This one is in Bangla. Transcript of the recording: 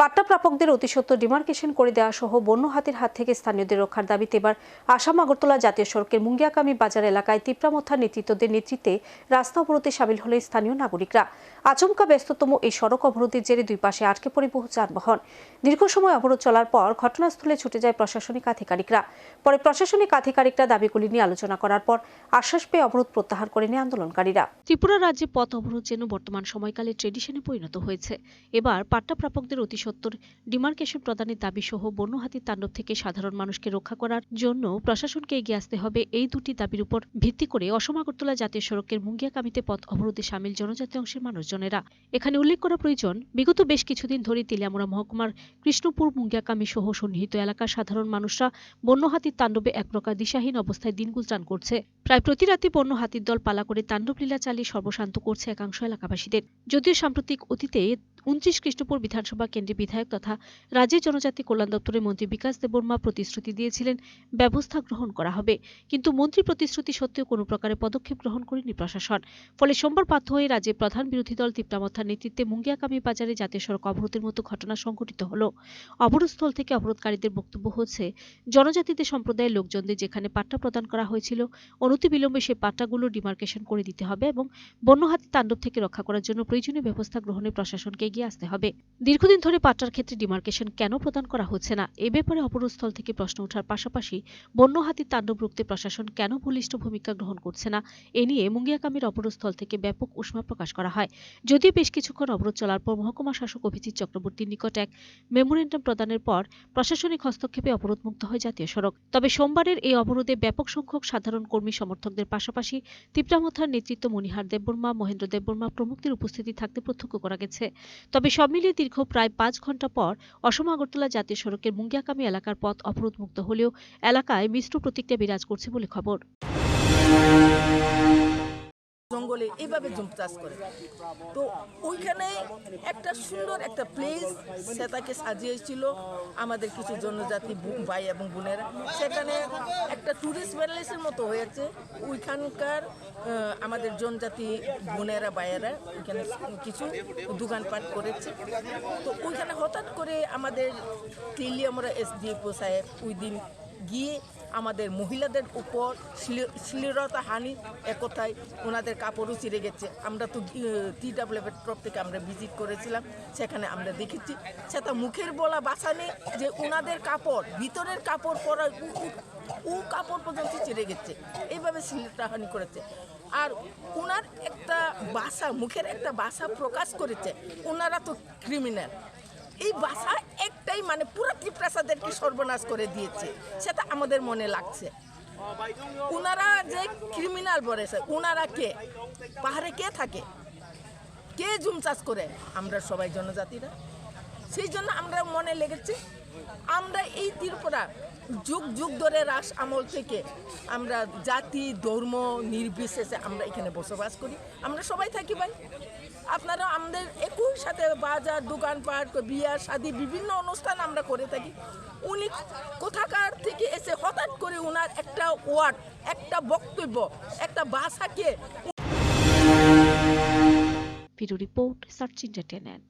পাট্টা প্রাপকদের অতিসত্ত্ব ডিমার্কেশন করে দেওয়া সহ বন্য হাতির হাত থেকে স্থানীয়দের রক্ষার দাবিতে এবার আসাম আগরতলা জাতীয় সড়কের মুঙ্গিয়াকামী বাজার এলাকায় তিপ্রামথার নেতৃত্বদের নেতৃত্বে রাস্তা অবরোধে সামিল হলেন স্থানীয় নাগরিকরা। আচমকা ব্যস্ততম এই সড়ক অবরোধের জেরে দুই পাশে আটকে পড়ে বহু যানবাহন। দীর্ঘ সময় অবরোধ চলার পর ঘটনাস্থলে ছুটে যায় প্রশাসনিক আধিকারিকরা। পরে প্রশাসনিক আধিকারিকরা দাবিগুলি নিয়ে আলোচনা করার পর আশ্বাস পেয়ে অবরোধ প্রত্যাহার করে নেয় আন্দোলনকারীরা। ত্রিপুরা রাজ্যে পথ অবরোধ যেন বর্তমান সময়কালে ট্রেডিশনে পরিণত হয়েছে। এবার পাট্টা প্রাপকদের অতি সত্বর ডিমার্কেশন প্রদানের দাবি সহ বন্য হাতির তাণ্ডব থেকে সাধারণ মানুষকে রক্ষা করার জন্য প্রশাসনকে এগিয়ে আসতে হবে। এই দুটি দাবির উপর ভিত্তি করে অসম আগরতলা জাতীয় সড়কের মুঙ্গিয়াকামিতে পথ অবরোধে সামিল জনজাতি অংশের মানুষজনেরা। এখানে উল্লেখ করা প্রয়োজন, বিগত বেশ কিছুদিন ধরে তেলিয়ামুড়া মহকুমার কৃষ্ণপুর মুঙ্গিয়াকামী সহ সন্নিহিত এলাকার সাধারণ মানুষরা বন্য হাতির তাণ্ডবে এক প্রকার দিশাহীন অবস্থায় দিন গুলজান করছে। প্রায় প্রতি রাতে বন্য হাতির দল পালা করে তাণ্ডব লীলা চালিয়ে সর্বশান্ত করছে একাংশ এলাকাবাসীদের। যদিও সাম্প্রতিক অতীতে উনত্রিশ কৃষ্ণপুর বিধানসভা কেন্দ্রের বিধায়ক তথা রাজ্যের জনজাতি কল্যাণ দপ্তরের মন্ত্রী বিকাশ দেববর্মা প্রতিশ্রুতি দিয়েছিলেন, ব্যবস্থা গ্রহণ করা হবে। কিন্তু মন্ত্রী প্রতিশ্রুতি সত্ত্বেও কোনো প্রকারে পদক্ষেপ গ্রহণ করেনি প্রশাসন। ফলে সোমবার বাধ্য হয়ে রাজ্যের প্রধান বিরোধী দল তিপ্রামথার নেতৃত্বে মুঙ্গিয়াকামী বাজারে জাতীয় সড়ক অবরোধের মতো ঘটনা সংঘটিত হলো। অবরোধস্থল থেকে অবরোধকারীদের বক্তব্য হচ্ছে, জনজাতিদের সম্প্রদায়ের লোকজনদের যেখানে পাট্টা প্রদান করা হয়েছিল, অনতিবিলম্বে সে পাট্টাগুলো ডিমার্কেশন করে দিতে হবে এবং বন্য হাতি তাণ্ডব থেকে রক্ষা করার জন্য প্রয়োজনীয় ব্যবস্থা গ্রহণে প্রশাসনকে এগিয়ে আসতে হবে। দীর্ঘদিন ধরে পাট্টার ক্ষেত্রে ডিমার্কেশন কেন প্রদান করা হচ্ছে না? এ ব্যাপারে অপরস্থল থেকে প্রশ্ন ওঠার পাশাপাশি বন্য হাতির তাণ্ডব রুখতে প্রশাসন কেন বলিষ্ঠ ভূমিকা গ্রহণ করছে না? এ নিয়ে মুঙ্গিয়াকামীর অপরস্থল থেকে ব্যাপক উষ্মা প্রকাশ করা হয়। যদিও বেশ কিছুক্ষণ অবরোধ চলার পর মহকুমা শাসক অভিজিৎ চক্রবর্তীর নিকট এক মেমোরেন্ডাম প্রদানের পর প্রশাসনিক হস্তক্ষেপে অবরোধমুক্ত হয় জাতীয় সড়ক। তবে সোমবারের এই অবরোধে ব্যাপক সংখ্যক সাধারণ কর্মী সমর্থকদের পাশাপাশি তিপ্রামথার নেতৃত্ব মণিহার দেববর্মা, মহেন্দ্র দেববর্মা প্রমুখদের উপস্থিতি থাকতে প্রত্যক্ষ করা গেছে। তবে সব মিলিয়ে দীর্ঘ প্রায় পাঁচ ঘণ্টা পর অসম আগরতলা জাতীয় সড়কের মুঙ্গিয়াকামী এলাকার পথ অবরোধমুক্ত হলেও এলাকায় মিশ্র প্রতিক্রিয়া বিরাজ করছে বলে খবর। জঙ্গলে এইভাবে জুম চাষ করে। তো ওইখানে একটা সুন্দর একটা প্লেস সেটাকে সাজিয়েছিল আমাদের কিছু জনজাতি ভাই এবং বোনেরা। সেখানে একটা ট্যুরিস্ট প্যালেসের মতো হয়েছে। ওইখানকার আমাদের জনজাতি বোনেরা, ভাইয়েরা ওইখানে কিছু দোকানপাট করেছে। তো ওইখানে হঠাৎ করে আমাদের তেলিয়ামরা এসডিএফও সাহেব ওই দিন গিয়ে আমাদের মহিলাদের উপর শ্লী- শ্লীলতা হানি একথায় ওনাদের কাপড়ও চিরে গেছে। আমরা তো টি ডাব্লিউ টপ থেকে আমরা ভিজিট করেছিলাম, সেখানে আমরা দেখেছি। সেটা মুখের বলা বাসা নেই যে ওনাদের কাপড়, ভিতরের কাপড় পরা উ- কাপড় পর্যন্ত চিরে গেছে। এইভাবে শ্লীলতা হানি করেছে। আর ওনার একটা বাসা, মুখের একটা বাসা প্রকাশ করেছে ওনারা তো ক্রিমিনাল এই ভাষা একটাই মানে পুরো ত্রিপ্রাসাদেরকে সর্বনাশ করে দিয়েছে। সেটা আমাদের মনে লাগছে। ওনারা যে ক্রিমিনাল বলেছে ওনারা কে? পাহাড়ে কে থাকে? কে জুম চাষ করে? আমরা সবাই জনজাতিরা। সেই জন্য আমরা মনে লেগেছে, আমরা এই ত্রিপুরা যুগ যুগ ধরে রাস আমল থেকে আমরা জাতি, ধর্ম নির্বিশেষে আমরা এখানে বসবাস করি। আমরা সবাই থাকি ভাই। আপনারা আমাদের একই সাথে বাজার, দোকানপাট, বিয়া, শাদি, বিভিন্ন অনুষ্ঠান আমরা করে থাকি। উনি কোথাকার থেকে এসে হঠাৎ করে ওনার একটা ওয়ার্ড, একটা বক্তব্য, একটা ভাষাকে রিপোর্ট সার্চ ইন্টারটেনমেন্ট